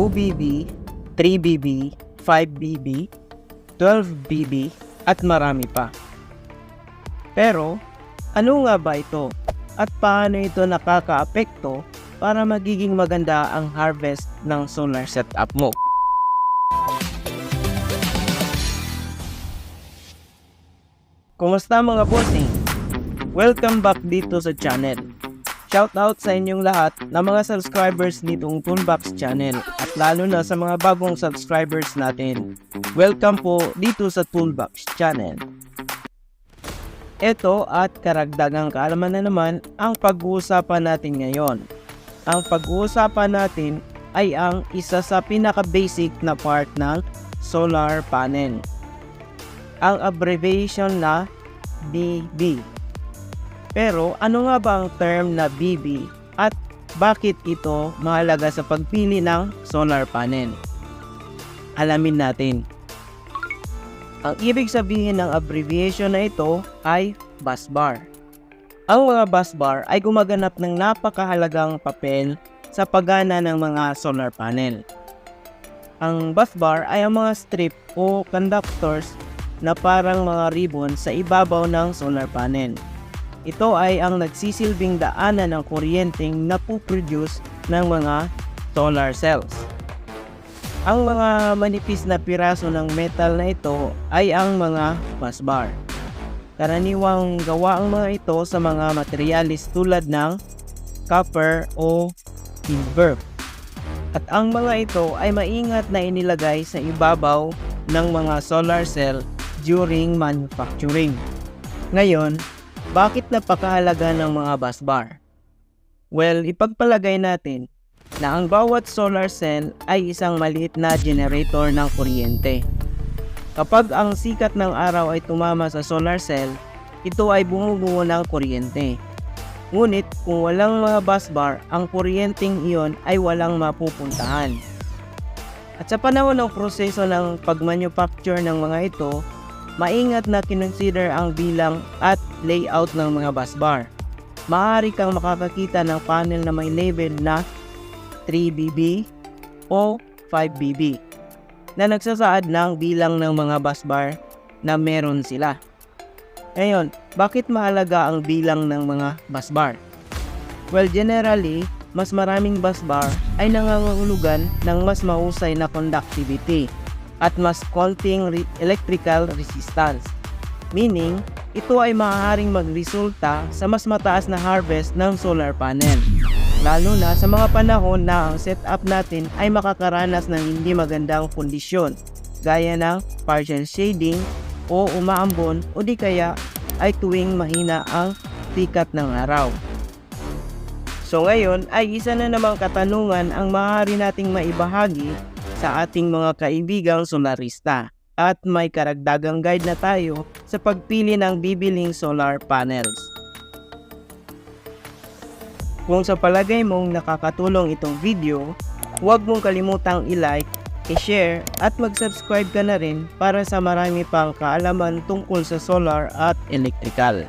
2BB, 3BB, 5BB, 12BB, at marami pa. Pero, ano nga ba ito? At paano ito nakakaapekto para magiging maganda ang harvest ng solar setup mo? Kumusta mga bossing? Welcome back dito sa channel. Shoutout sa inyong lahat na mga subscribers nitong Toolbox channel at lalo na sa mga bagong subscribers natin. Welcome po dito sa Toolbox channel. Ito at karagdagang kaalaman na naman ang pag-uusapan natin ngayon. Ang pag-uusapan natin ay ang isa sa pinaka-basic na part ng solar panel. Ang abbreviation na BB. Pero ano nga ba ang term na BB at bakit ito mahalaga sa pagpili ng solar panel? Alamin natin. Ang ibig sabihin ng abbreviation na ito ay busbar. Ang mga busbar ay gumaganap ng napakahalagang papel sa paggana ng mga solar panel. Ang busbar ay ang mga strip o conductors na parang mga ribbon sa ibabaw ng solar panel. Ito ay ang nagsisilbing daanan ng kuryenteng napuproduce ng mga solar cells. Ang mga manipis na piraso ng metal na ito ay ang mga busbar. Karaniwang gawa ang mga ito sa mga materialis tulad ng copper o silver. At ang mga ito ay maingat na inilagay sa ibabaw ng mga solar cell during manufacturing. Ngayon, bakit napakahalaga ng mga busbar? Well, ipagpalagay natin na ang bawat solar cell ay isang maliit na generator ng kuryente. Kapag ang sikat ng araw ay tumama sa solar cell, ito ay bumubuo ng kuryente. Ngunit kung walang mga busbar, ang kuryenteng iyon ay walang mapupuntahan. At sa panahon ng proseso ng pagmanufacture ng mga ito, maingat na kinonsider ang bilang at layout ng mga busbar. Maaari kang makakakita ng panel na may label na 3BB o 5BB na nagsasaad ng bilang ng mga busbar na meron sila. Ngayon, bakit mahalaga ang bilang ng mga busbar? Well, generally, mas maraming busbar ay nangangahulugan ng mas mahusay na conductivity at mas konting re- electrical resistance. Meaning, ito ay maaaring magresulta sa mas mataas na harvest ng solar panel. Lalo na sa mga panahon na ang setup natin ay makakaranas ng hindi magandang kondisyon gaya ng partial shading o umaambon o di kaya ay tuwing mahina ang sikat ng araw. So ngayon ay isa na namang katanungan ang maaari nating maibahagi sa ating mga kaibigang solarista at may karagdagang guide na tayo sa pagpili ng bibiling solar panels. Kung sa palagay mong nakakatulong itong video, huwag mong kalimutang i-like, i-share at mag-subscribe ka na rin para sa marami pang kaalaman tungkol sa solar at electrical.